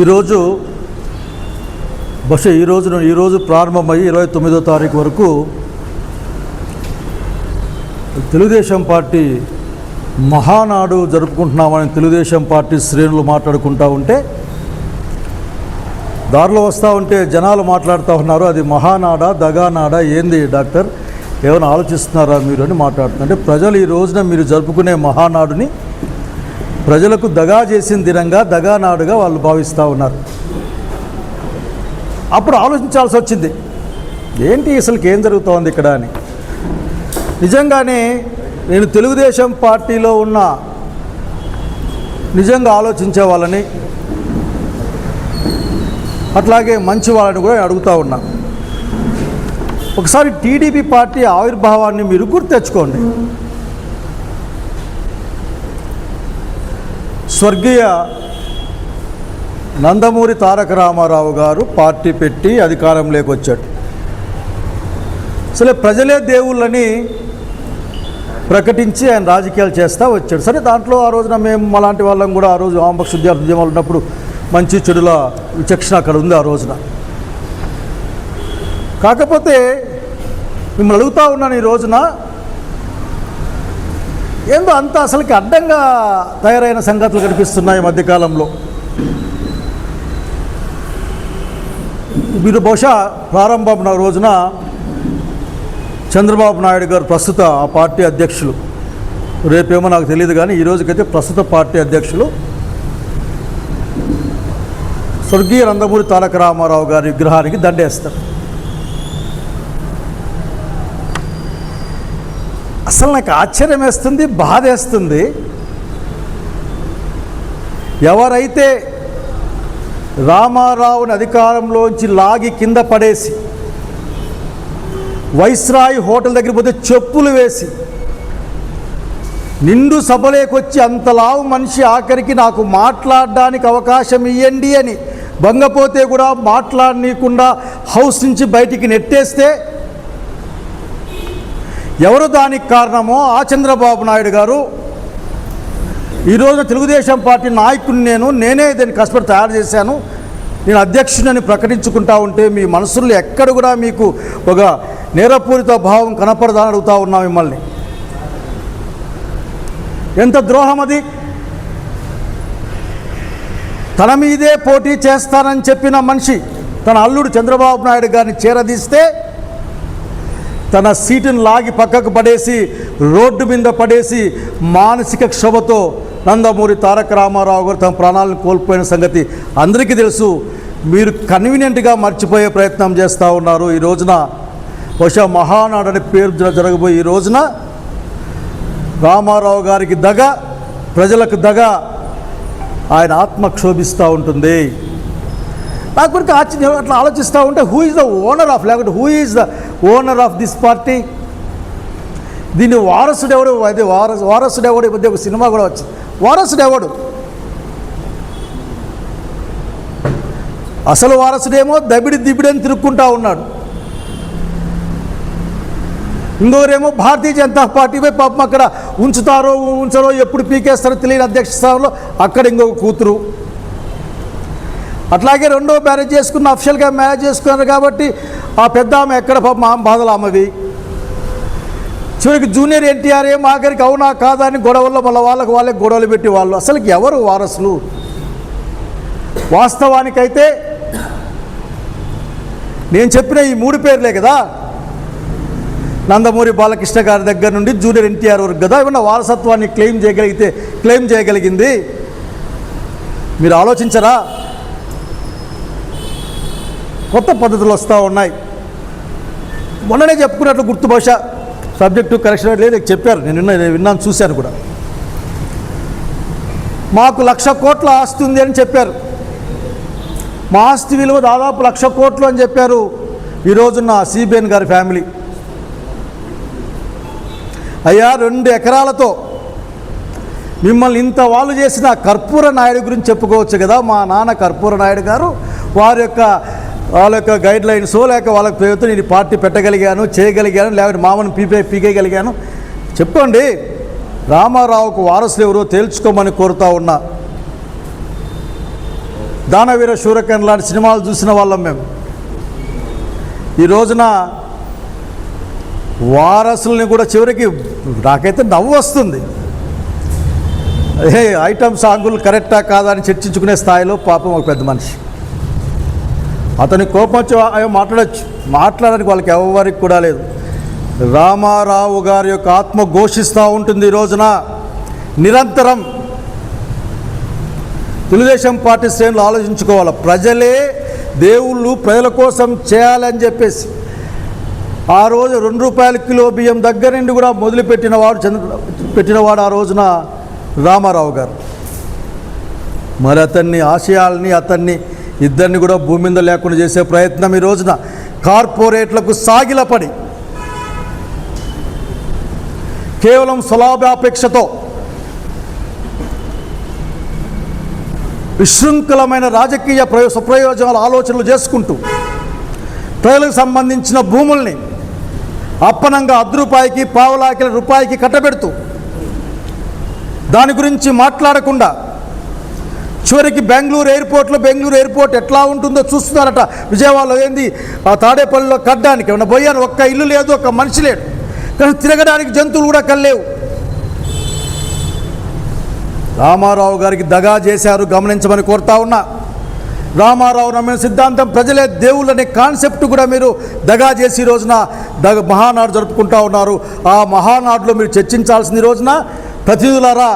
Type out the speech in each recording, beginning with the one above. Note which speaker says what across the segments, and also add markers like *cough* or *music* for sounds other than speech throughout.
Speaker 1: ఈరోజు బహుశా ఈ రోజున ఈరోజు ప్రారంభమయ్యి ఇరవై తొమ్మిదో తారీఖు వరకు తెలుగుదేశం పార్టీ మహానాడు జరుపుకుంటున్నామని తెలుగుదేశం పార్టీ శ్రేణులు మాట్లాడుకుంటూ ఉంటే దారిలో వస్తూ ఉంటే జనాలు మాట్లాడుతూ ఉన్నారు. అది మహానాడా దగానాడా ఏంది డాక్టర్? ఏమైనా ఆలోచిస్తున్నారా మీరు అని మాట్లాడుతుంటే ప్రజలు ఈ రోజున మీరు జరుపుకునే మహానాడుని ప్రజలకు దగా చేసిన దినంగా దగా నాడుగా వాళ్ళు భావిస్తూ ఉన్నారు. అప్పుడు ఆలోచించాల్సి వచ్చింది ఏంటి అసలుకి ఏం జరుగుతోంది ఇక్కడ అని? నిజంగానే నేను తెలుగుదేశం పార్టీలో ఉన్న నిజంగా ఆలోచించే వాళ్ళని అట్లాగే మంచి వాళ్ళని కూడా అడుగుతూ ఉన్నా. ఒకసారి టీడీపీ పార్టీ ఆవిర్భావాన్ని మీరు గుర్తు తెచ్చుకోండి. స్వర్గీయ నందమూరి తారక రామారావు గారు పార్టీ పెట్టి అధికారంలోకి వచ్చాడు సరే ప్రజలే దేవుళ్ళని ప్రకటించి ఆయన రాజకీయాలు చేస్తూ వచ్చాడు సరే దాంట్లో ఆ రోజున మేము అలాంటి వాళ్ళం కూడా ఆ రోజు వామపక్ష విద్యార్థి ఉద్యమాలు ఉన్నప్పుడు మంచి చెడుల విచక్షణ అక్కడ ఉంది ఆ రోజున. కాకపోతే మిమ్మల్ని అడుగుతూ ఉన్నాను ఈ రోజున ఏందో అంత అసలుకి అడ్డంగా తయారైన సంగతులు కనిపిస్తున్నాయి మధ్యకాలంలో. మీరు బహుశా ప్రారంభం రోజున చంద్రబాబు నాయుడు గారు ప్రస్తుత పార్టీ అధ్యక్షులు. రేపేమో నాకు తెలియదు కానీ ఈ రోజుకైతే ప్రస్తుత పార్టీ అధ్యక్షులు స్వర్గీయ నందమూరి తారక రామారావు గారి విగ్రహానికి దండేస్తారు. అసలు నాకు ఆశ్చర్యం వేస్తుంది బాధ వేస్తుంది. ఎవరైతే రామారావుని అధికారంలోంచి లాగి కింద పడేసి వైస్రాయి హోటల్ దగ్గర పోతే చెప్పులు వేసి నిండు సభలేకొచ్చి అంతలావు మనిషి ఆఖరికి నాకు మాట్లాడడానికి అవకాశం ఇవ్వండి అని భంగపోతే కూడా మాట్లాడనీయకుండా హౌస్ నుంచి బయటికి నెట్టేస్తే ఎవరు దానికి కారణమో ఆ చంద్రబాబు నాయుడు గారు. ఈరోజు తెలుగుదేశం పార్టీ నాయకుడిని నేను నేనే దీన్ని కష్టపడి తయారు చేశాను. నేను అధ్యక్షుడిని ప్రకటించుకుంటా ఉంటే మీ మనసుల్లో ఎక్కడ కూడా మీకు ఒక నేరపూరిత భావం కనపడదని అడుగుతూ ఉన్నా మిమ్మల్ని. ఎంత ద్రోహం అది? తన మీదే పోటీ చేస్తానని చెప్పిన మనిషి తన అల్లుడు చంద్రబాబు నాయుడు గారిని చేరదీస్తే తన సీటును లాగి పక్కకు పడేసి రోడ్డు మీద పడేసి మానసిక క్షోభతో నందమూరి తారక రామారావు గారు తమ ప్రాణాలను కోల్పోయిన సంగతి అందరికీ తెలుసు. మీరు కన్వీనియంట్గా మర్చిపోయే ప్రయత్నం చేస్తూ ఉన్నారు. ఈ రోజున బహుశా మహానాడు అనే పేరు జరగబోయే ఈ రోజున రామారావు గారికి దగ ప్రజలకు దగ ఆయన ఆత్మ క్షోభిస్తూ ఉంటుంది. నాకు గురించి ఆశ్చర్యం అట్లా ఆలోచిస్తూ ఉంటే who is the owner of లేకపోతే who is the owner of this party. దీని వారసుడు ఎవడు అదే వారసు వారసుడు ఎవడు ఈ మధ్య ఒక సినిమా కూడా వచ్చింది. వారసుడు ఎవడు అసలు వారసుడేమో దబిడి దిబిడని తిరుక్కుంటా ఉన్నాడు. ఇంకొకరేమో భారతీయ జనతా పార్టీపై పాపం అక్కడ ఉంచుతారో ఉంచరో ఎప్పుడు పీకేస్తారో తెలియని అధ్యక్ష స్థానంలో అక్కడ ఇంకొక కూతురు. అట్లాగే రెండో మ్యారేజ్ చేసుకున్న అఫిషియల్గా మ్యారేజ్ చేసుకున్నారు కాబట్టి ఆ పెద్ద ఆమె ఎక్కడ బాధలు ఆమెవి చివరికి జూనియర్ ఎన్టీఆర్ ఏం ఆఖరికి అవునా కాదా అని గొడవల్లో మళ్ళీ వాళ్ళకి వాళ్ళకి గొడవలు పెట్టి వాళ్ళు. అసలుకి ఎవరు వారసులు? వాస్తవానికైతే నేను చెప్పిన ఈ మూడు పేర్లే కదా? నందమూరి బాలకృష్ణ గారి దగ్గర నుండి జూనియర్ ఎన్టీఆర్ వరకు కదా ఏమన్నా వారసత్వాన్ని క్లెయిమ్ చేయగలిగితే క్లెయిమ్ చేయగలిగింది? మీరు ఆలోచించరా? కొత్త పద్ధతులు వస్తూ ఉన్నాయి. మొన్ననే చెప్పుకున్నట్లు గుర్తు భాష సబ్జెక్టు కరెక్షన్ లేదు చెప్పారు. నేను విన్నా నేను విన్నాను చూశాను కూడా. మాకు లక్ష కోట్ల ఆస్తి ఉంది అని చెప్పారు. మా ఆస్తి విలువ దాదాపు లక్ష కోట్లు అని చెప్పారు ఈరోజున్న సిబిఎన్ గారి ఫ్యామిలీ. అయ్యా రెండు ఎకరాలతో మిమ్మల్ని ఇంత వాళ్ళు చేసిన కర్పూర నాయుడు గురించి చెప్పుకోవచ్చు కదా మా నాన్న కర్పూర నాయుడు గారు వారి యొక్క వాళ్ళ యొక్క గైడ్ లైన్స్ లేక వాళ్ళకి పేరుతో నేను పార్టీ పెట్టగలిగాను చేయగలిగాను లేకపోతే మామని పీపే పీకేయగలిగాను. చెప్పండి రామారావుకు వారసులు ఎవరో తేల్చుకోమని కోరుతా ఉన్నా. దానవీర శూరకన్ లాంటి సినిమాలు చూసిన వాళ్ళం మేము. ఈ రోజున వారసుల్ని కూడా చివరికి నాకైతే నవ్వు వస్తుంది. ఏ ఐటమ్ సాంగులు కరెక్టా కాదా అని చర్చించుకునే స్థాయిలో పాపం ఒక పెద్ద మనిషి. అతని కోపం వచ్చి అయ్యో మాట్లాడచ్చు. మాట్లాడడానికి వాళ్ళకి ఎవరికి కూడా లేదు. రామారావు గారి యొక్క ఆత్మ ఘోషిస్తూ ఉంటుంది ఈ రోజున. నిరంతరం తెలుగుదేశం పార్టీ శ్రేణులు ఆలోచించుకోవాలి. ప్రజలే దేవుళ్ళు ప్రజల కోసం చేయాలని చెప్పేసి. ఆ రోజు రెండు రూపాయల కిలో బియ్యం దగ్గర నుండి కూడా మొదలుపెట్టిన వాడు చంద్ర పెట్టినవాడు ఆ రోజున రామారావు గారు. మరి అతన్ని ఆశయాల్ని అతన్ని ఇద్దరిని కూడా భూమి మీద లేకుండా చేసే ప్రయత్నం ఈ రోజున కార్పొరేట్లకు సాగిలపడి కేవలం స్వలాభాపేక్షతో విశృంఖలమైన రాజకీయ ప్రయో సుప్రయోజనాల ఆలోచనలు చేసుకుంటూ ప్రజలకు సంబంధించిన భూముల్ని అప్పనంగా అర్ధ రూపాయికి పావులాకి రూపాయికి కట్టబెడుతూ దాని గురించి మాట్లాడకుండా చివరికి బెంగళూరు ఎయిర్పోర్ట్లో బెంగళూరు ఎయిర్పోర్ట్ ఎట్లా ఉంటుందో చూస్తున్నారట. విజయవాడలో ఏంది? ఆ తాడేపల్లిలో కట్టడానికి ఏమన్నా పోయాను? ఒక్క ఇల్లు లేదు ఒక్క మనిషి లేడు. కానీ తిరగడానికి జంతువులు కూడా కల్లేవు రామారావు గారికి దగా చేశారు గమనించమని కోరుతా ఉన్నా. రామారావు నమ్మిన సిద్ధాంతం ప్రజలే దేవుళ్ళనే కాన్సెప్ట్ కూడా మీరు దగా చేసి ఈ రోజున దగ మహానాడు జరుపుకుంటా ఉన్నారు. ఆ మహానాడులో మీరు చర్చించాల్సింది రోజున ప్రతినిధులారా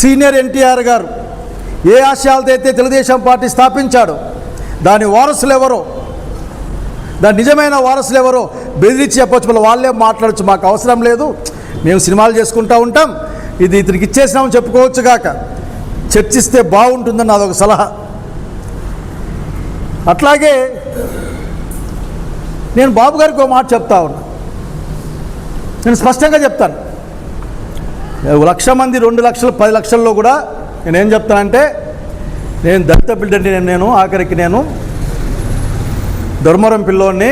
Speaker 1: సీనియర్ ఎన్టీఆర్ గారు ఏ ఆశయాలతో అయితే తెలుగుదేశం పార్టీ స్థాపించాడు దాని వారసులు ఎవరో దాని నిజమైన వారసులు ఎవరో బెదిరించి చెప్పొచ్చు మళ్ళీ వాళ్ళే మాట్లాడచ్చు మాకు అవసరం లేదు మేము సినిమాలు చేసుకుంటూ ఉంటాం ఇది ఇతనికి ఇచ్చేసినామని చెప్పుకోవచ్చు కాక చర్చిస్తే బాగుంటుందని అదొక సలహా. అట్లాగే నేను బాబు గారికి ఒక మాట చెప్తా ఉన్నా. నేను స్పష్టంగా చెప్తాను. లక్ష మంది రెండు లక్షలు పది లక్షల్లో కూడా నేనేం చెప్తానంటే నేను దళిత బిడ్డని నేను ఆఖరికి నేను ధర్మరం పిల్లోని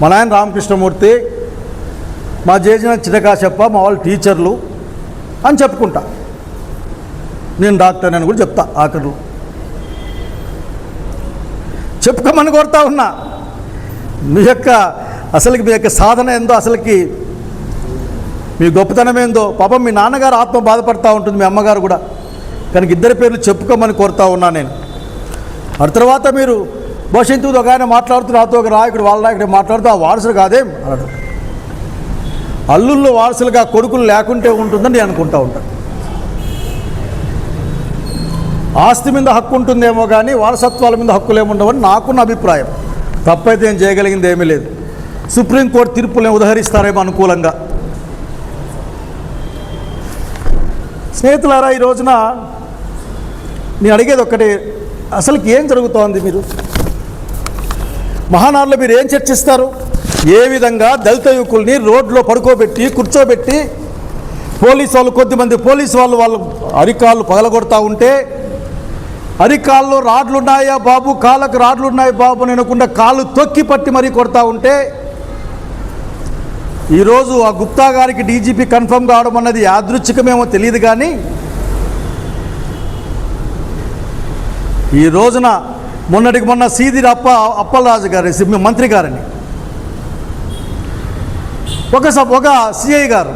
Speaker 1: మా నాయన రామకృష్ణమూర్తి మా చేసిన చిన్నకాశప్ప మా వాళ్ళు టీచర్లు అని చెప్పుకుంటా. నేను డాక్టర్ అని కూడా చెప్తా ఆఖరులు. చెప్పుకోమని కోరుతా ఉన్నా. మీ యొక్క అసలుకి మీ యొక్క సాధన ఏందో అసలుకి మీ గొప్పతనం ఏందో పాపం మీ నాన్నగారు ఆత్మ బాధపడతా ఉంటుంది మీ అమ్మగారు కూడా. కనుక ఇద్దరి పేర్లు చెప్పుకోమని కోరుతా ఉన్నా నేను. ఆ తర్వాత మీరు భవిష్యత్తు ఒక ఆయన మాట్లాడుతూ నాతో ఒక నాయకుడు వాళ్ళ నాయకుడు మాట్లాడుతూ ఆ వారసులు కాదేం? అన్నాడు. అల్లుళ్ళు వారసులుగా కొడుకులు లేకుంటే ఉంటుందని నేను అనుకుంటా ఉంటాను ఆస్తి మీద హక్కు ఉంటుందేమో కానీ వారసత్వాల మీద హక్కులు ఏముండవని నాకున్న అభిప్రాయం. తప్పైతే ఏం చేయగలిగింది ఏమీ లేదు. సుప్రీంకోర్టు తీర్పులను ఉదహరిస్తారేమో అనుకూలంగా. స్నేహితులారా ఈ రోజున నేను అడిగేది ఒక్కటే అసలుకి ఏం జరుగుతోంది మీరు? మహానాడులో మీరు ఏం చర్చిస్తారు? ఏ విధంగా దళిత యువకుల్ని రోడ్లో పడుకోబెట్టి కూర్చోబెట్టి పోలీసు వాళ్ళు కొద్దిమంది పోలీసు వాళ్ళు వాళ్ళు అరికాళ్ళు పగలగొడతా ఉంటే అరికాల్లో రాడ్లు ఉన్నాయా బాబు? కాళ్ళకు రాడ్లున్నాయి బాబు అని అనకుండా కాళ్ళు తొక్కి పట్టి మరీ కొడతా ఉంటే ఈరోజు ఆ గుప్తా గారికి డీజీపీ కన్ఫర్మ్ కావడం అన్నది యాదృచ్ఛికమేమో తెలియదు కానీ ఈ రోజున మొన్నటికి మొన్న సీదిరి అప్ప అప్పలరాజు గారి మంత్రి గారిని. ఒక సబ్ ఒక సిఐ గారు.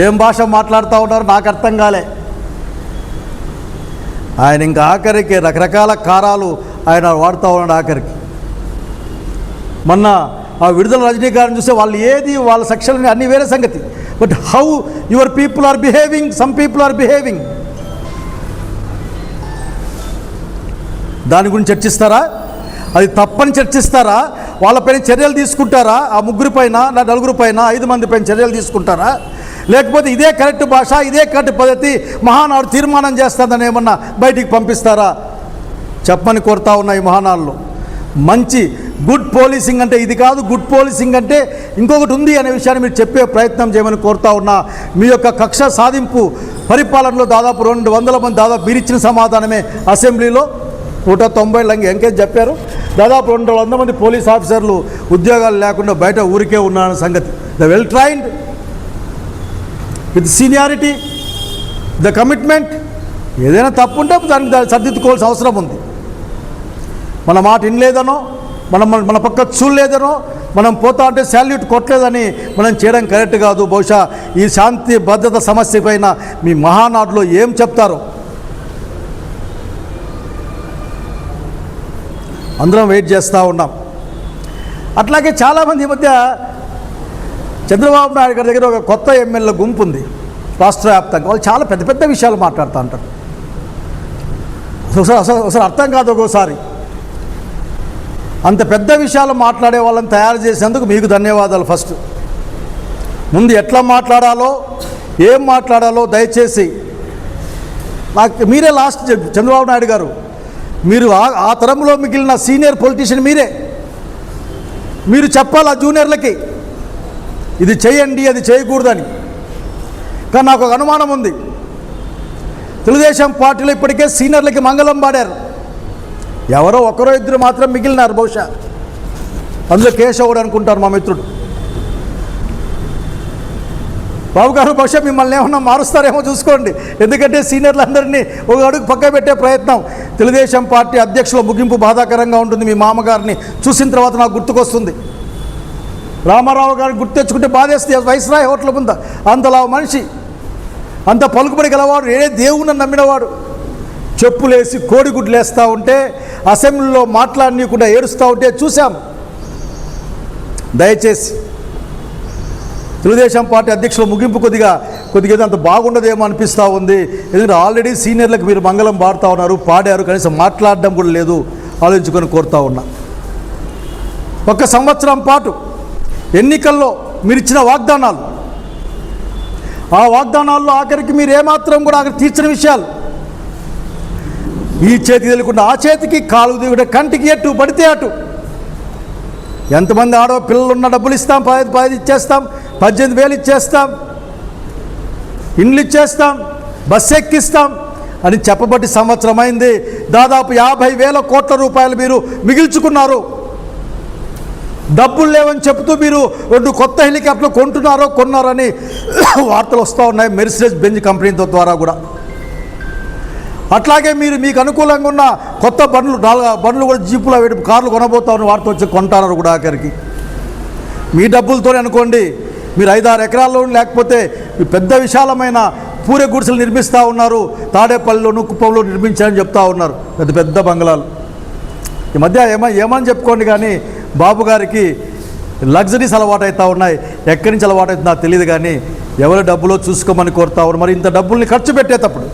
Speaker 1: ఏం భాష మాట్లాడుతూ ఉన్నారు నాకు అర్థం కాలే. ఆయన ఇంకా ఆఖరికి రకరకాల కారాలు ఆయన వాడుతూ ఉన్నాడు ఆఖరికి. మొన్న ఆ విడుదల రజనీ గారిని చూస్తే వాళ్ళు ఏది వాళ్ళ సెక్షన్ అన్ని వేరే సంగతి. But how your people are behaving some people are behaving. దాని గురించి చర్చిస్తారా? అది తప్పని చర్చిస్తారా? వాళ్ళపైన చర్యలు తీసుకుంటారా? ఆ ముగ్గురి పైన నలుగురు పైన ఐదు మంది పైన చర్యలు తీసుకుంటారా? లేకపోతే ఇదే కరెక్ట్ భాష ఇదే కరెక్ట్ పద్ధతి మహానాడు తీర్మానం చేస్తుందని ఏమన్నా బయటికి పంపిస్తారా? చెప్పమని కోరుతా ఉన్న ఈ మహానాడులో. మంచి గుడ్ పోలీసింగ్ అంటే ఇది కాదు గుడ్ పోలీసింగ్ అంటే ఇంకొకటి ఉంది అనే విషయాన్ని మీరు చెప్పే ప్రయత్నం చేయమని కోరుతా ఉన్నా. మీ యొక్క కక్ష సాధింపు పరిపాలనలో దాదాపు రెండు వందల మంది దాదాపు మీరు సమాధానమే అసెంబ్లీలో. నూట తొంభై లంగి ఎంకేజ్ చెప్పారు. దాదాపు రెండు వందల మంది పోలీస్ ఆఫీసర్లు ఉద్యోగాలు లేకుండా బయట ఊరికే ఉన్నారన్న సంగతి. The well trained with seniority the commitment ఏదైనా తప్పు ఉంటే దానికి దాన్ని సర్దిద్దుకోవాల్సిన అవసరం ఉంది. మన మాట వినలేదనో మనం మన- మన పక్క చూడలేదనో మనం పోతా అంటే శాల్యూట్ కొట్టలేదని మనం చేయడం కరెక్ట్ కాదు. బహుశా ఈ శాంతి భద్రత సమస్య పైన మీ మహానాడులో ఏం చెప్తారో అందరం వెయిట్ చేస్తూ ఉన్నాం. అట్లాగే చాలామంది ఈ మధ్య చంద్రబాబు నాయుడు గారి దగ్గర ఒక కొత్త ఎమ్మెల్యే గుంపు ఉంది రాష్ట్ర వ్యాప్తంగా. వాళ్ళు చాలా పెద్ద పెద్ద విషయాలు మాట్లాడుతూ ఉంటారు. ఒకసారి అసలు ఒకసారి అర్థం కాదు ఒక్కోసారి. అంత పెద్ద విషయాలు మాట్లాడే వాళ్ళని తయారు చేసేందుకు మీకు ధన్యవాదాలు ఫస్ట్. ముందు ఎట్లా మాట్లాడాలో ఏం మాట్లాడాలో దయచేసి నాకు మీరే లాస్ట్ చెప్- చంద్రబాబు నాయుడు గారు మీరు ఆ- ఆ తరంలో మిగిలిన సీనియర్ పొలిటీషియన్ మీరే. మీరు చెప్పాలా జూనియర్లకి? ఇది చేయండి అది చేయకూడదని. కానీ నాకు ఒక అనుమానం ఉంది. తెలుగుదేశం పార్టీలో ఇప్పటికే సీనియర్లకి మంగళం పాడారు. ఎవరో ఒకరో ఇద్దరు మాత్రం మిగిలినారు బహుశా. అందులో కేశవుడు అనుకుంటారు మా మిత్రుడు. బాబు గారు బహుశా మిమ్మల్ని ఏమన్నా మారుస్తారేమో చూసుకోండి. ఎందుకంటే సీనియర్లందరినీ ఒక అడుగు పక్క పెట్టే ప్రయత్నం. తెలుగుదేశం పార్టీ అధ్యక్షుల ముగింపు బాధాకరంగా ఉంటుంది. మీ మామగారిని చూసిన తర్వాత నాకు గుర్తుకొస్తుంది. రామారావు గారిని గుర్తు తెచ్చుకుంటే బాధేస్తుంది. వైస్రాయ్ హోటల్ ముంద. అంతలా మనిషి. అంత పలుకుబడి గలవాడు. ఏ దేవుని నమ్మినవాడు. చెప్పులేసి కోడిగుడ్లు వేస్తూ ఉంటే అసెంబ్లీలో మాట్లాడినీయకుండా ఏడుస్తూ ఉంటే చూశాం. దయచేసి తెలుగుదేశం పార్టీ అధ్యక్షుల ముగింపు కొద్దిగా కొద్దిగా అంత బాగుండదేమో అనిపిస్తూ ఉంది. ఎందుకంటే ఆల్రెడీ సీనియర్లకు మీరు మంగళం పాడుతూ ఉన్నారు పాడారు కనీసం మాట్లాడడం కూడా లేదు ఆలోచించుకొని కోరుతా ఉన్నా. ఒక సంవత్సరం పాటు ఎన్నికల్లో మీరు ఇచ్చిన వాగ్దానాలు ఆ వాగ్దానాల్లో ఆఖరికి మీరు ఏమాత్రం కూడా ఆఖరి తీర్చిన విషయాలు. ఈ చేతికి తెలియకుండా ఆ చేతికి కాలు దిగుట కంటికి ఎటు పడితే అటు. ఎంతమంది ఆడవ పిల్లలు ఉన్న డబ్బులు ఇస్తాం పది పది ఇచ్చేస్తాం పద్దెనిమిది వేలు ఇచ్చేస్తాం. ఇండ్లు ఇచ్చేస్తాం. బస్సు ఎక్కిస్తాం. అని చెప్పబట్టి సంవత్సరం అయింది. దాదాపు యాభై వేల కోట్ల రూపాయలు మీరు మిగిల్చుకున్నారు. డబ్బులు లేవని చెప్తూ మీరు రెండు కొత్త హెలికాప్టర్లు కొంటున్నారో కొన్నారని *coughs* వార్తలు వస్తూ ఉన్నాయి మెర్సిడెస్ బెంజ్ కంపెనీతో ద్వారా కూడా. అట్లాగే మీరు మీకు అనుకూలంగా ఉన్న కొత్త బండ్లు నాలుగు బండ్లు కూడా జీపులు కార్లు కొనబోతా ఉన్న వార్త వచ్చి కొంటారు కూడా ఆఖరికి. మీ డబ్బులతోనే అనుకోండి. మీరు ఐదారు ఎకరాల్లో లేకపోతే పెద్ద విశాలమైన పూరే గుడిసెలు నిర్మిస్తూ ఉన్నారు. తాడేపల్లిలోను కుప్పంలో నిర్మించారని చెప్తా ఉన్నారు. పెద్ద పెద్ద బంగ్లాలు. ఈ మధ్య ఏమ ఏమని చెప్పుకోండి కానీ బాబు గారికి లగ్జరీస్ అలవాటు అవుతా ఉన్నాయి. ఎక్కడి నుంచి అలవాటు అవుతుందో తెలియదు కానీ ఎవరి డబ్బులో చూసుకోమని కోరుతా ఉన్నారు. మరి ఇంత డబ్బుల్ని ఖర్చు పెట్టేటప్పుడు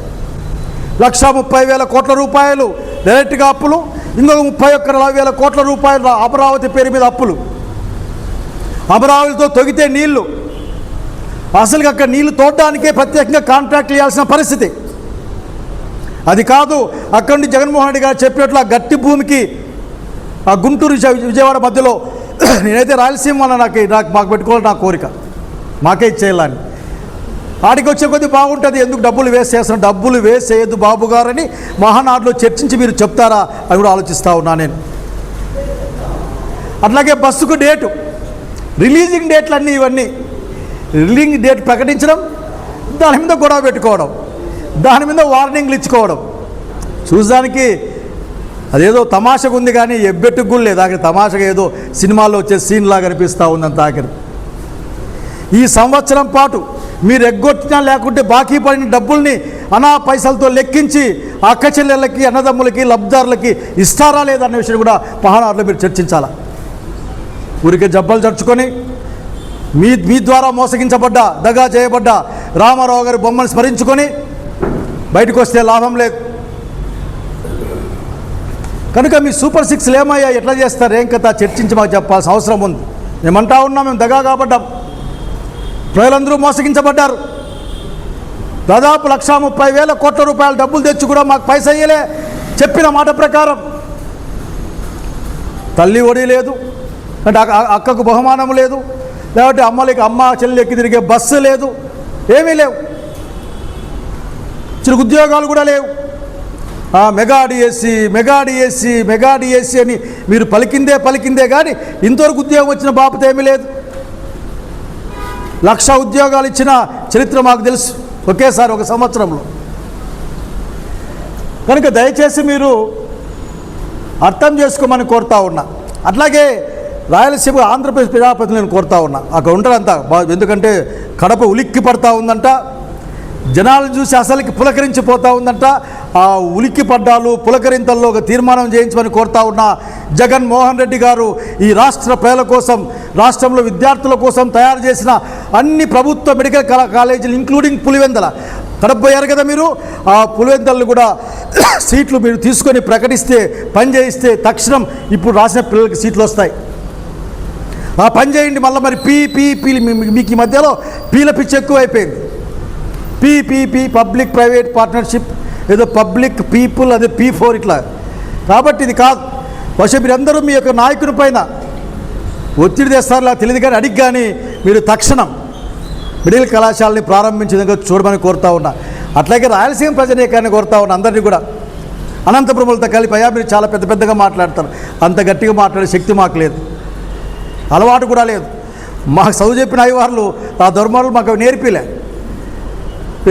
Speaker 1: లక్ష ముప్పై వేల కోట్ల రూపాయలు డైరెక్ట్గా అప్పులు ఇంకొక ముప్పై ఒక్క నలభై వేల కోట్ల రూపాయలు అమరావతి పేరు మీద అప్పులు. అమరావతితో తొగితే నీళ్ళు. అసలు అక్కడ నీళ్ళు తోడడానికే ప్రత్యేకంగా కాంట్రాక్ట్ ఇవ్వాల్సిన పరిస్థితి. అది కాదు అక్కడి నుండి జగన్మోహన్ రెడ్డి గారు చెప్పినట్లు ఆ గట్టి భూమికి ఆ గుంటూరు విజయవాడ మధ్యలో *clears throat* నేనైతే రాయలసీమ వల్ల నాకు నాకు మాకు పెట్టుకోవాలి నా కోరిక. మాకే ఇచ్చేయాలని ఆడికి వచ్చే కొద్దీ బాగుంటుంది ఎందుకు డబ్బులు వేస్ట్ చేస్తున్నా డబ్బులు వేస్ట్ చేయొద్దు బాబు గారని మహానాడులో చర్చించి మీరు చెప్తారా? అని కూడా ఆలోచిస్తూ ఉన్నా నేను. అట్లాగే బస్సుకు డేటు. రిలీజింగ్ డేట్లు అన్నీ ఇవన్నీ. రిలీజింగ్ డేట్ ప్రకటించడం దాని మీద గొడవ పెట్టుకోవడం దాని మీద వార్నింగ్లు ఇచ్చుకోవడం. చూసడానికి అదేదో తమాషగా ఉంది కానీ ఎబ్బెట్టుకు కూడా లేదు. ఆఖరి తమాషగా ఏదో సినిమాల్లో వచ్చే సీన్ లాగా అనిపిస్తూ ఉందంత ఆఖరి. ఈ సంవత్సరం పాటు మీరు ఎగ్గొట్టినా లేకుంటే బాకీ పడిన డబ్బుల్ని అనా పైసలతో లెక్కించి అక్క చెల్లెళ్ళకి అన్నదమ్ములకి లబ్ధారులకి ఇస్తారా లేదా అనే విషయం కూడా పహానాడులో మీరు చర్చించాలా? ఊరికే జబ్బలు చర్చుకొని మీ మీ ద్వారా మోసగించబడ్డ దగా చేయబడ్డ రామారావు గారి బొమ్మను స్మరించుకొని బయటకు వస్తే లాభం లేదు. కనుక మీ సూపర్ సిక్స్లు ఏమయ్యా? ఎట్లా చేస్తారు? ఏం కథ? చర్చించి మాకు చెప్పాల్సిన అవసరం ఉంది. మేమంటా ఉన్నాం మేము దగా కాబడ్డాం. ప్రజలందరూ మోసగించబడ్డారు. దాదాపు లక్షా ముప్పై వేల కోట్ల రూపాయల డబ్బులు తెచ్చి కూడా మాకు పైసయ్యలే చెప్పిన మాట ప్రకారం తల్లి ఒడి లేదు. అంటే అక్కకు బహుమానం లేదు. లేకపోతే అమ్మలకి అమ్మ చెల్లెకి తిరిగే బస్సు లేదు. ఏమీ లేవు. చిరు ఉద్యోగాలు కూడా లేవు. Mega DSC mega DSC mega DSC అని మీరు పలికిందే పలికిందే కానీ ఇంతవరకు ఉద్యోగం వచ్చిన బాపత ఏమీ లేదు. లక్ష ఉద్యోగాలు ఇచ్చిన చరిత్ర మాకు తెలుసు ఒకేసారి ఒక సంవత్సరంలో. కనుక దయచేసి మీరు అర్థం చేసుకోమని కోరుతా ఉన్నా. అట్లాగే రాయలసీమ ఆంధ్రప్రదేశ్ ప్రజాప్రతినిధులను కోరుతా ఉన్నా. అక్కడ ఉంటారంతా ఎందుకంటే కడప ఉలిక్కి పడతా ఉందంట. జనాలను చూసి అసలుకి పులకరించిపోతూ ఉందంట. ఆ ఉలిక్కి పడ్డాలు పులకరింతల్లో ఒక తీర్మానం చేయించమని కోరుతా ఉన్నా. జగన్మోహన్ రెడ్డి గారు ఈ రాష్ట్ర ప్రజల కోసం రాష్ట్రంలో విద్యార్థుల కోసం తయారు చేసిన అన్ని ప్రభుత్వ మెడికల్ కళా కాలేజీలు ఇంక్లూడింగ్ పులివెందల. కడప కదా మీరు? ఆ పులివెందలను కూడా *coughs* సీట్లు మీరు తీసుకొని ప్రకటిస్తే పనిచేయిస్తే తక్షణం ఇప్పుడు రాసిన పిల్లలకి సీట్లు వస్తాయి. ఆ పని చేయండి మళ్ళీ మరి పీ పీ పీలు మీకు ఈ మధ్యలో పీల పిచ్చి ఎక్కువైపోయింది. పీపీపీ పబ్లిక్ ప్రైవేట్ పార్ట్నర్షిప్ ఏదో పబ్లిక్ పీపుల్ అదే పీ ఫోర్ ఇట్లా. కాబట్టి ఇది కాదు. బహుశా మీరందరూ మీ యొక్క నాయకుని పైన ఒత్తిడి తెస్తారులా తెలియదు కానీ అడిగి కానీ మీరు తక్షణం మిడిల్ కళాశాలని ప్రారంభించేందుకు చూడమని కోరుతా ఉన్నా. అట్లాగే రాయలసీమ ప్రజనీకాన్ని కోరుతా ఉన్నా అందరినీ కూడా. అనంతపురములతో కలిపి అయ్యా మీరు చాలా పెద్ద పెద్దగా మాట్లాడతారు. అంత గట్టిగా మాట్లాడే శక్తి మాకు లేదు. అలవాటు కూడా లేదు. మాకు చదువు చెప్పిన అయ్యవార్లు ఆ ధర్మాలు మాకు అవి నేర్పిలే.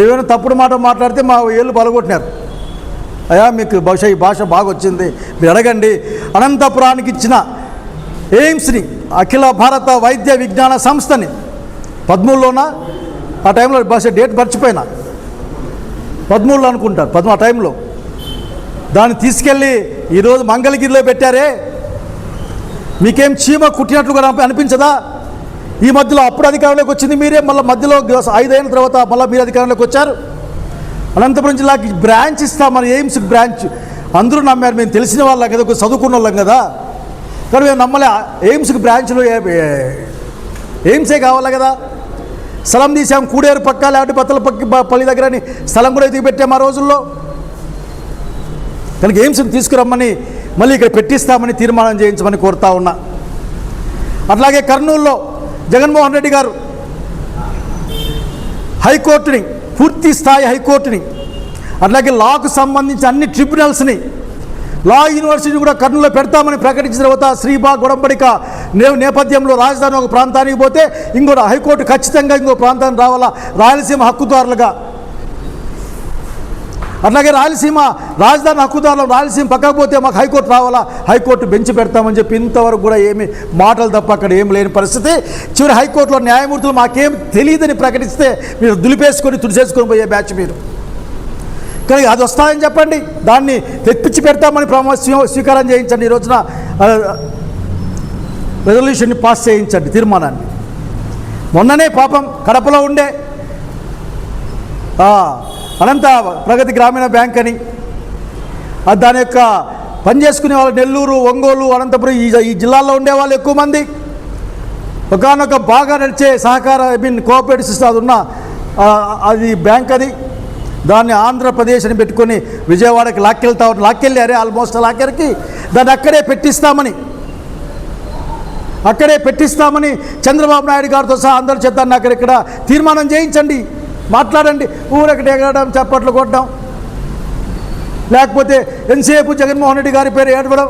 Speaker 1: ఏమైనా తప్పుడు మాట మాట్లాడితే మా ఏళ్ళు పలగొట్టినారు. అయ్యా మీకు బహుశా ఈ భాష బాగా వచ్చింది మీరు అడగండి. అనంతపురానికి ఇచ్చిన ఎయిమ్స్ని అఖిల భారత వైద్య విజ్ఞాన సంస్థని పదమూడులోన ఆ టైంలో బహుశా డేట్ మర్చిపోయినా. పదమూడులో అనుకుంటారు పద్మ ఆ టైంలో. దాన్ని తీసుకెళ్ళి ఈరోజు మంగళగిరిలో పెట్టారే. మీకేం చీమ కుట్టినట్లు కూడా అనిపించదా? ఈ మధ్యలో అప్పుడు అధికారంలోకి వచ్చింది మీరే మళ్ళీ మధ్యలో ఐదైన తర్వాత మళ్ళీ మీరు అధికారంలోకి వచ్చారు? అనంతపురం జిల్లాకి బ్రాంచ్ ఇస్తామని ఎయిమ్స్ బ్రాంచ్. అందరూ నమ్మారు మేము తెలిసిన వాళ్ళం కదా చదువుకున్న వాళ్ళం కదా. కానీ మేము నమ్మలే ఎయిమ్స్కి బ్రాంచ్లు ఎయిమ్సే కావాలి కదా? స్థలం తీసాం కూడేరు పక్క లేకపోతే బత్తల పక్క పల్లి దగ్గర అని స్థలం కూడా ఎదిగి పెట్టాము ఆ రోజుల్లో. కనుక ఎయిమ్స్ని తీసుకురమ్మని మళ్ళీ ఇక్కడ పెట్టిస్తామని తీర్మానం చేయించమని కోరుతా ఉన్నా. అట్లాగే కర్నూలులో జగన్మోహన్ రెడ్డి గారు హైకోర్టుని పూర్తి స్థాయి హైకోర్టుని అట్లాగే లాకు సంబంధించి అన్ని ట్రిబ్యునల్స్ని లా యూనివర్సిటీని కూడా కర్నూలులో పెడతామని ప్రకటించిన తర్వాత శ్రీబా గొడంబడిక నే నేపథ్యంలో రాజధాని ఒక ప్రాంతానికి పోతే ఇంకో హైకోర్టు ఖచ్చితంగా ఇంకో ప్రాంతానికి రావాలా? రాయలసీమ హక్కుదారులుగా అట్లాగే రాయలసీమ రాజధాని హక్కుదారులు రాయలసీమ పక్కకపోతే మాకు హైకోర్టు రావాలా? హైకోర్టు బెంచ్ పెడతామని చెప్పి ఇంతవరకు కూడా ఏమి మాటలు తప్ప అక్కడ ఏం లేని పరిస్థితి. చివరి హైకోర్టులో న్యాయమూర్తులు మాకేం తెలియదని ప్రకటిస్తే మీరు దులిపేసుకొని తుడిసేసుకొని పోయే బ్యాచ్ మీరు. కానీ అది వస్తాయని చెప్పండి. దాన్ని తెప్పించి పెడతామని ప్రమా స్వీకారం చేయించండి. ఈ రోజున రెజల్యూషన్ని పాస్ చేయించండి తీర్మానాన్ని. మొన్ననే పాపం కడపలో ఉండే అనంత ప్రగతి గ్రామీణ బ్యాంక్ అని. దాని యొక్క పని చేసుకునే వాళ్ళు నెల్లూరు ఒంగోలు అనంతపురం ఈ ఈ జిల్లాల్లో ఉండేవాళ్ళు ఎక్కువ మంది. ఒకనొక బాగా నడిచే సహకార ఐ మీన్ కోఆపరేటివ్ సిస్టమ్ అది ఉన్న అది బ్యాంక్ అది. దాన్ని ఆంధ్రప్రదేశ్ అని పెట్టుకొని విజయవాడకి లాక్కెళ్తా ఉన్నారు. లాక్కెళ్ళారే ఆల్మోస్ట్ లాక్కెరికి దాన్ని అక్కడే పెట్టిస్తామని. అక్కడే పెట్టిస్తామని చంద్రబాబు నాయుడు గారితో సహా అందరి చేద్దాన్ని అక్కడ ఇక్కడ తీర్మానం చేయించండి. మాట్లాడండి. ఊరకటి ఎగరడం చప్పట్లు కొట్టడం. లేకపోతే ఎంతసేపు జగన్మోహన్ రెడ్డి గారి పేరు ఏడవడం.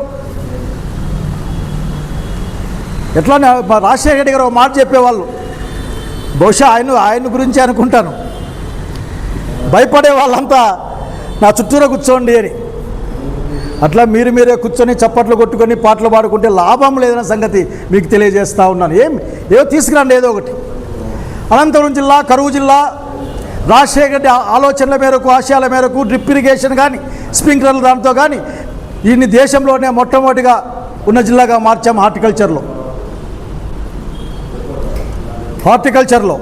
Speaker 1: ఎట్లా రాజశేఖర రెడ్డి గారు ఒక మాట చెప్పేవాళ్ళు. బహుశా ఆయన ఆయన గురించి అనుకుంటాను. భయపడే వాళ్ళంతా నా చుట్టూరా కూర్చోండి అని. అట్లా మీరు మీరే కూర్చొని చప్పట్లు కొట్టుకొని పాటలు పాడుకుంటే లాభం లేదన్న సంగతి మీకు తెలియజేస్తూ ఉన్నాను. ఏం ఏదో తీసుకురండి ఏదో ఒకటి. అనంతపురం జిల్లా కరువు జిల్లా రాజశేఖర రెడ్డి ఆలోచనల మేరకు ఆశయాల మేరకు డ్రిప్ ఇరిగేషన్ కానీ స్ప్రింక్లర్ల దాంతో కానీ దీన్ని దేశంలోనే మొట్టమొదటిగా ఉన్న జిల్లాగా మార్చాం హార్టికల్చర్లో. హార్టికల్చర్లో.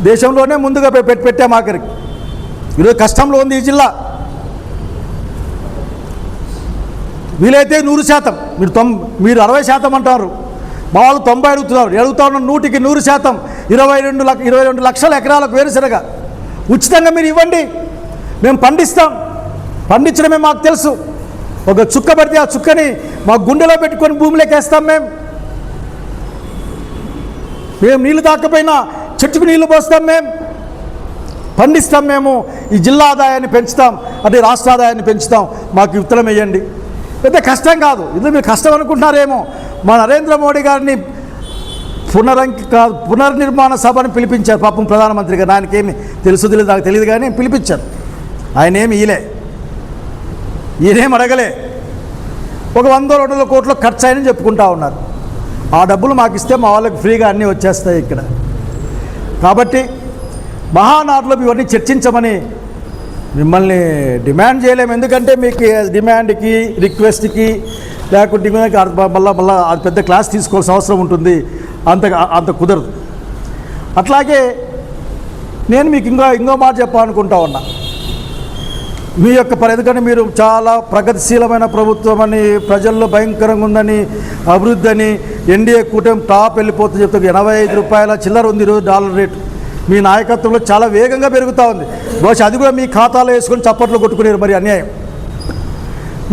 Speaker 1: దేశంలోనే ముందుగా పెట్టి పెట్టాం ఆఖరికి. ఈరోజు కష్టంలో ఉంది ఈ జిల్లా. వీలైతే నూరు శాతం. మీరు తొం మీరు అరవై శాతం అంటారు. మా వాళ్ళు తొంభై అడుగుతున్నారు. అడుగుతా ఉన్న నూటికి నూరు శాతం. ఇరవై రెండు లక్ష ఇరవై రెండు లక్షల ఎకరాలకు వేరుశనగ. ఉచితంగా మీరు ఇవ్వండి. మేము పండిస్తాం. పండించడమే మాకు తెలుసు. ఒక చుక్క పడితే ఆ చుక్కని మా గుండెలో పెట్టుకొని భూమిలోకి వేస్తాం మేము మేము నీళ్ళు తాకపోయినా చెట్టుకు నీళ్ళు పోస్తాం మేము పండిస్తాం మేము. ఈ జిల్లా ఆదాయాన్ని పెంచుతాం. అంటే రాష్ట్ర ఆదాయాన్ని పెంచుతాం. మాకు విత్తనం వేయండి. పెద్ద కష్టం కాదు. ఇది మీరు కష్టం అనుకుంటున్నారేమో. మా నరేంద్ర మోడీ గారిని పునరంక కా- పునర్నిర్మాణ సభను పిలిపించారు పాపం ప్రధానమంత్రి గారు. ఆయనకేమి తెలుసు తెలియదు నాకు తెలియదు కానీ పిలిపించారు. ఆయన ఏమి ఈలే ఈయనేం అడగలే. ఒక వంద రెండు వందల కోట్లు ఖర్చు అయినని చెప్పుకుంటా ఉన్నారు. ఆ డబ్బులు మాకు ఇస్తే మా వాళ్ళకి ఫ్రీగా అన్నీ వచ్చేస్తాయి ఇక్కడ. కాబట్టి మహానాడులో ఇవన్నీ చర్చించమని మిమ్మల్ని డిమాండ్ చేయలేము. ఎందుకంటే మీకు డిమాండ్కి రిక్వెస్ట్కి లేకుంటే మళ్ళీ మళ్ళీ అది పెద్ద క్లాస్ తీసుకోవాల్సిన అవసరం ఉంటుంది. అంత అంత కుదరదు. అట్లాగే నేను మీకు ఇంకో ఇంకో మాట చెప్పాలనుకుంటా ఉన్నా. మీ యొక్క పరి ఎందుకంటే మీరు చాలా ప్రగతిశీలమైన ప్రభుత్వం అని ప్రజల్లో భయంకరంగా ఉందని అభివృద్ధి అని ఎన్డీఏ కూటమి టాప్ వెళ్ళిపోతుంది చెప్తారు ఎనభై ఐదు రూపాయల చిల్లర ఉంది ఈరోజు డాలర్ రేటు. మీ నాయకత్వంలో చాలా వేగంగా పెరుగుతూ ఉంది. బహుశా అది కూడా మీ ఖాతాలో వేసుకొని చప్పట్లు కొట్టుకునేరు మరి అన్యాయం.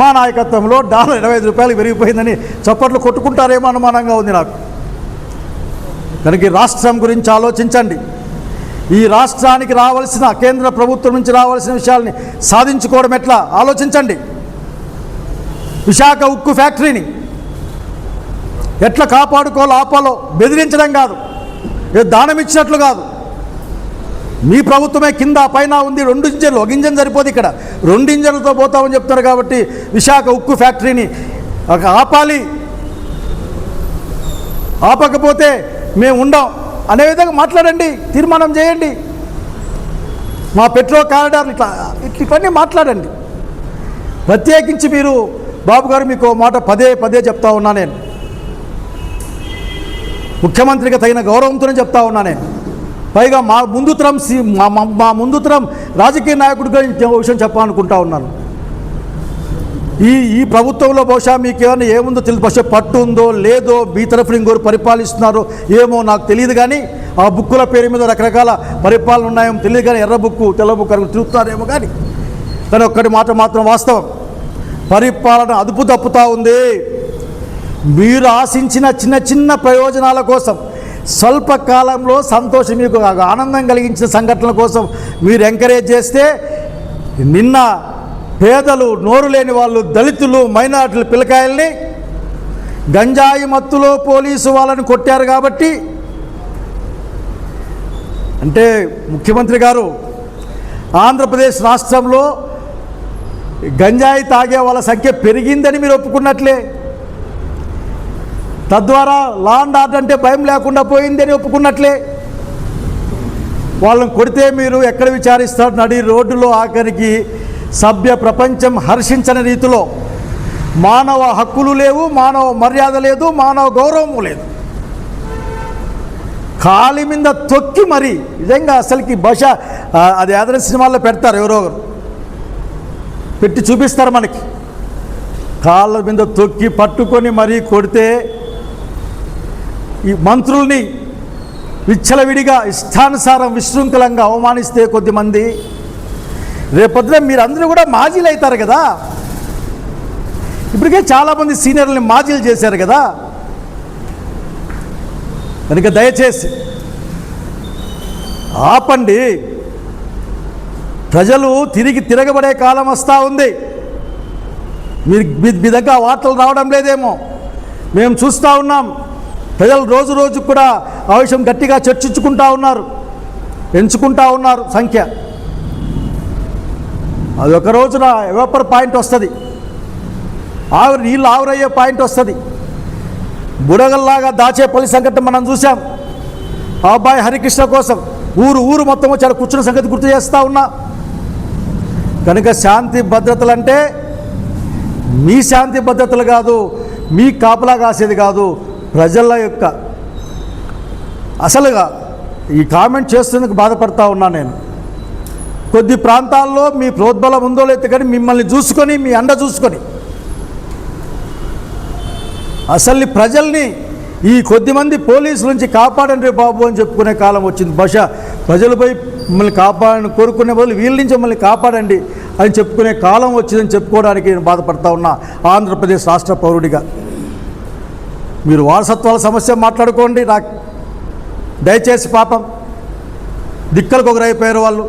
Speaker 1: మా నాయకత్వంలో డాలర్ ఎనభై ఐదు రూపాయలు పెరిగిపోయిందని చప్పట్లు కొట్టుకుంటారేమో అనుమానంగా ఉంది నాకు. కనుక రాష్ట్రం గురించి ఆలోచించండి. ఈ రాష్ట్రానికి రావాల్సిన కేంద్ర ప్రభుత్వం నుంచి రావాల్సిన విషయాల్ని సాధించుకోవడం ఎట్లా? ఆలోచించండి. విశాఖ ఉక్కు ఫ్యాక్టరీని ఎట్లా కాపాడుకోవాలో ఆపాలో బెదిరించడం కాదు. ఏ దానం ఇచ్చినట్లు కాదు. మీ ప్రభుత్వమే కింద పైన ఉంది రెండు ఇంజన్లు ఒక ఇంజన్ సరిపోదు ఇక్కడ. రెండు ఇంజన్లతో పోతామని చెప్తారు కాబట్టి విశాఖ ఉక్కు ఫ్యాక్టరీని ఒక ఆపాలి. ఆపకపోతే మేము ఉండం. అనే విధంగా మాట్లాడండి తీర్మానం చేయండి. మా పెట్రో కారిడార్ ఇట్లా ఇట్లా మాట్లాడండి. ప్రత్యేకించి మీరు బాబు గారు మీకు మాట పదే పదే చెప్తా ఉన్నా నేను. ముఖ్యమంత్రికి తగిన గౌరవంతోనే చెప్తా ఉన్నా నేను. పైగా మా ముందు తరం సి మా మా- ముందు తరం రాజకీయ నాయకుడిగా విషయం చెప్పాలనుకుంటా ఉన్నాను. ఈ ఈ ప్రభుత్వంలో బహుశా మీకు ఏమైనా ఏముందో తెలియదు. బహుశా పట్టు ఉందో లేదో మీ తరఫున ఇంకోరు పరిపాలిస్తున్నారో ఏమో నాకు తెలియదు కానీ ఆ బుక్కుల పేరు మీద రకరకాల పరిపాలన ఉన్నాయేమో తెలియదు కానీ ఎర్ర బుక్కు తెల్ల బుక్కు అని తిరుగుతున్నారేమో కానీ కానీ ఒక్కటి మాట మాత్రం వాస్తవం. పరిపాలన అదుపు తప్పుతూ ఉంది. మీరు ఆశించిన చిన్న చిన్న ప్రయోజనాల కోసం స్వల్పకాలంలో సంతోషం మీకు ఆనందం కలిగించిన సంఘటనల కోసం మీరు ఎంకరేజ్ చేస్తే నిన్న పేదలు నోరు లేని వాళ్ళు దళితులు మైనార్టీలు పిల్లకాయల్ని గంజాయి మత్తులో పోలీసు వాళ్ళని కొట్టారు కాబట్టి అంటే ముఖ్యమంత్రి గారు ఆంధ్రప్రదేశ్ రాష్ట్రంలో గంజాయి తాగే వాళ్ళ సంఖ్య పెరిగిందని మీరు ఒప్పుకున్నట్లే. తద్వారా లా అండ్ ఆర్డర్ అంటే భయం లేకుండా పోయిందని ఒప్పుకున్నట్లే. వాళ్ళని కొడితే మీరు ఎక్కడ విచారిస్తారు నడి రోడ్డులో ఆఖరికి సభ్య ప్రపంచం హర్షించని రీతిలో మానవ హక్కులు లేవు మానవ మర్యాద లేదు మానవ గౌరవము లేదు. కాలి మీద తొక్కి మరి నిజంగా అసలుకి భాష అది ఏదైనా సినిమాల్లో పెడతారు ఎవరో ఒకరు. పెట్టి చూపిస్తారు మనకి. కాళ్ళ మీద తొక్కి పట్టుకొని మరీ కొడితే ఈ మంత్రుల్ని విచ్చలవిడిగా ఇష్టానుసారం విశృంఖలంగా అవమానిస్తే కొద్దిమంది రేపొద్దున మీరందరూ కూడా మాజీలు అవుతారు కదా. ఇప్పటికే చాలామంది సీనియర్లని మాజీలు చేశారు కదా. కనుక దయచేసి ఆపండి. ప్రజలు తిరిగి తిరగబడే కాలం వస్తూ ఉంది. మీరు మీ మీ దగ్గర వార్తలు రావడం లేదేమో. మేము చూస్తూ ఉన్నాం. ప్రజలు రోజు రోజు కూడా ఆ విషయం గట్టిగా చర్చించుకుంటా ఉన్నారు. పెంచుకుంటా ఉన్నారు సంఖ్య. అది ఒక రోజున ఎవపర్ పాయింట్ వస్తుంది. ఆవిరి నీళ్ళు ఆవిరయ్యే పాయింట్ వస్తుంది. బుడగల్లాగా దాచే పల్లి సంఘటన మనం చూసాం ఆ అబ్బాయి హరికృష్ణ కోసం ఊరు ఊరు మొత్తం వచ్చాడు కూర్చున్న సంగతి గుర్తు చేస్తూ ఉన్నా. కనుక శాంతి భద్రతలు అంటే మీ శాంతి భద్రతలు కాదు మీ కాపలా కాసేది కాదు ప్రజల యొక్క అసలుగా ఈ కామెంట్ చేస్తున్నందుకు బాధపడతా ఉన్నా నేను. కొద్ది ప్రాంతాల్లో మీ ప్రోద్బలం ఉందో లేదు కానీ మిమ్మల్ని చూసుకొని మీ అండ చూసుకొని. అసలు ప్రజల్ని ఈ కొద్దిమంది పోలీసుల నుంచి కాపాడండి బాబు అని చెప్పుకునే కాలం వచ్చింది. బహుశా ప్రజలపై మిమ్మల్ని కాపాడని కోరుకునే బదులు వీళ్ళ నుంచి మమ్మల్ని కాపాడండి అని చెప్పుకునే కాలం వచ్చిందని చెప్పుకోవడానికి నేను బాధపడతా ఉన్నా. ఆంధ్రప్రదేశ్ రాష్ట్ర పౌరుడిగా. మీరు వారసత్వాల సమస్య మాట్లాడుకోండి నాకు దయచేసి పాపం. దిక్కలకు ఒకరైపోయారు వాళ్ళు.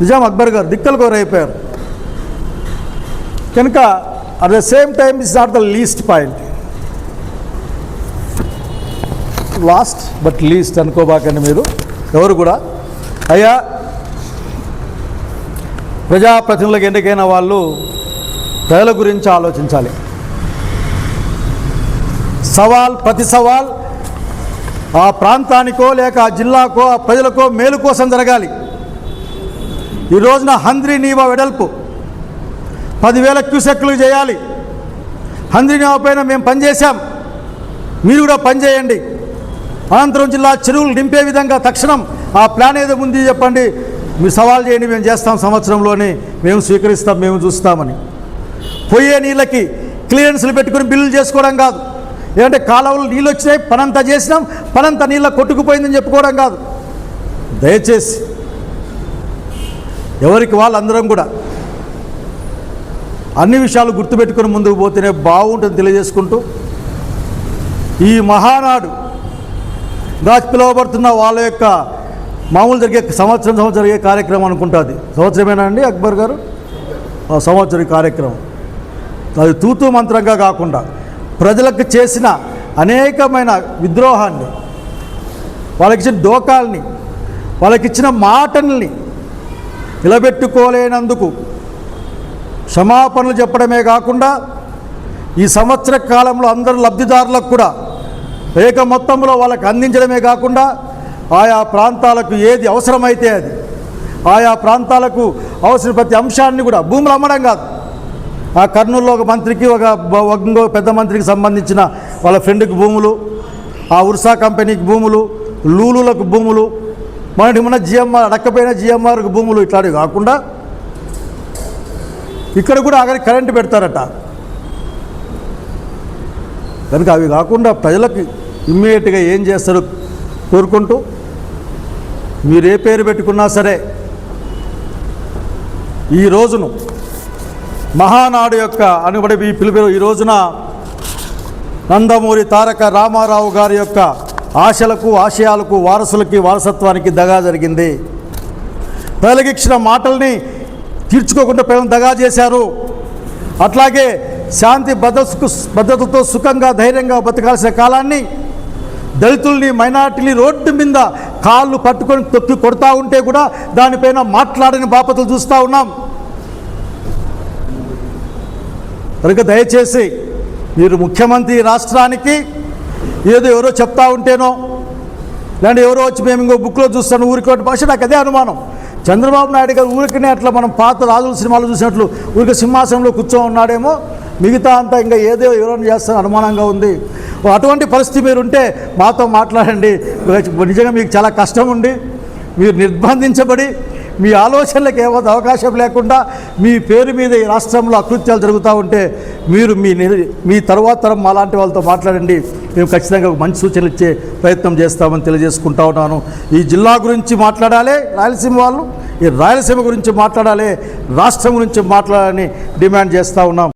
Speaker 1: నిజాం అక్బర్ గారు దిక్కలు కోరైపోయారు అయిపోయారు కనుక at the same time is not the least point. Last but least అనుకోబాకండి మీరు ఎవరు కూడా. అయ్యా ప్రజాప్రతినిధులకు ఎన్నికైన వాళ్ళు ప్రజల గురించి ఆలోచించాలి. సవాల్ ప్రతి సవాల్ ఆ ప్రాంతానికో లేక ఆ జిల్లాకో ఆ ప్రజలకో మేలు కోసం జరగాలి. ఈ రోజున హంద్రి నీవా వెడల్పు పదివేల క్యూసెక్లు చేయాలి. హంద్రి నీవ పైన మేము పనిచేశాం. మీరు కూడా పనిచేయండి. అనంతరం జిల్లా చెరువులు నింపే విధంగా తక్షణం ఆ ప్లాన్ ఏదో ఉంది చెప్పండి. మీరు సవాల్ చేయండి మేము చేస్తాం సంవత్సరంలోనే మేము స్వీకరిస్తాం మేము చూస్తామని. పోయే నీళ్ళకి క్లియరెన్స్లు పెట్టుకుని బిల్లులు చేసుకోవడం కాదు. ఏంటంటే కాలువలు నీళ్ళు వచ్చినాయి పనంతా చేసినాం పనంతా నీళ్ళ కొట్టుకుపోయిందని చెప్పుకోవడం కాదు. దయచేసి ఎవరికి వాళ్ళందరం కూడా అన్ని విషయాలు గుర్తుపెట్టుకుని ముందుకు పోతేనే బాగుంటుంది తెలియజేసుకుంటూ ఈ మహానాడు గా పిలువబడుతున్న వాళ్ళ యొక్క మామూలు జరిగే సంవత్సరం సంవత్సరం జరిగే కార్యక్రమం అనుకుంటుంది. సంవత్సరమేనా అండి అక్బర్ గారు? ఆ సంవత్సరం కార్యక్రమం. అది తూతూ మంత్రంగా కాకుండా ప్రజలకు చేసిన అనేకమైన విద్రోహాన్ని వాళ్ళకిచ్చిన డోకాల్ని వాళ్ళకిచ్చిన మాటల్ని నిలబెట్టుకోలేనందుకు క్షమాపణలు చెప్పడమే కాకుండా ఈ సంవత్సర కాలంలో అందరు లబ్ధిదారులకు కూడా ఏక మొత్తంలో వాళ్ళకి అందించడమే కాకుండా ఆయా ప్రాంతాలకు ఏది అవసరమైతే అది ఆయా ప్రాంతాలకు అవసరం ప్రతి అంశాన్ని కూడా భూములు అమ్మడం కాదు. ఆ కర్నూలులో ఒక మంత్రికి ఒక ఒక ఇంకో పెద్ద మంత్రికి సంబంధించిన వాళ్ళ ఫ్రెండ్కి భూములు ఆ ఉర్సా కంపెనీకి భూములు లూలులకు భూములు మనకి మన జిఎంఆర్ అడక్కపోయిన జిఎంఆర్ భూములు ఇట్లాంటివి కాకుండా ఇక్కడ కూడా అక్కడ కరెంటు పెడతారట. కనుక అవి కాకుండా ప్రజలకు ఇమ్మీడియట్గా ఏం చేస్తారు కోరుకుంటూ మీరు ఏ పేరు పెట్టుకున్నా సరే ఈ రోజును మహానాడు యొక్క అనుబడి ఈ పిలుపు ఈ రోజున నందమూరి తారక రామారావు గారి యొక్క ఆశలకు ఆశయాలకు వారసులకి వారసత్వానికి దగా జరిగింది. ప్రజలకు ఇచ్చిన మాటల్ని తీర్చుకోకుండా ప్రజలను దగా చేశారు. అట్లాగే శాంతి భద్రతకు భద్రతతో సుఖంగా ధైర్యంగా బతకాల్సిన కాలాన్ని దళితుల్ని మైనార్టీని రోడ్డు మీద కాళ్ళు పట్టుకొని తొక్కి కొడతా ఉంటే కూడా దానిపైన మాట్లాడని బాపతలు చూస్తూ ఉన్నాం. కనుక దయచేసి మీరు ముఖ్యమంత్రి రాష్ట్రానికి ఏదో ఎవరో చెప్తా ఉంటేనో లేదంటే ఎవరో వచ్చి మేము ఇంకో బుక్లో చూస్తాను ఊరికి భాష నాకు అదే అనుమానం. చంద్రబాబు నాయుడు గారు ఊరికనే అట్లా మనం పాత రాజుల సినిమాలు చూసినట్లు ఊరికి సింహాసనంలో కూర్చో ఉన్నాడేమో మిగతా అంతా ఇంకా ఏదో ఎవరైనా చేస్తారో అనుమానంగా ఉంది. అటువంటి పరిస్థితి మీరు ఉంటే మాతో మాట్లాడండి. నిజంగా మీకు చాలా కష్టం ఉండి మీరు నిర్బంధించబడి మీ ఆలోచనలకు ఏమైనా అవకాశం లేకుండా మీ పేరు మీద ఈ రాష్ట్రంలో అకృత్యాలు జరుగుతూ ఉంటే మీరు మీ మీ తర్వాత తరం అలాంటి వాళ్ళతో మాట్లాడండి. మేము ఖచ్చితంగా ఒక మంచి సూచనలు ఇచ్చే ప్రయత్నం చేస్తామని తెలియజేసుకుంటా ఉన్నాను. ఈ జిల్లా గురించి మాట్లాడాలి రాయలసీమ వాళ్ళు ఈ రాయలసీమ గురించి మాట్లాడాలి రాష్ట్రం గురించి మాట్లాడాలని డిమాండ్ చేస్తూ ఉన్నాం.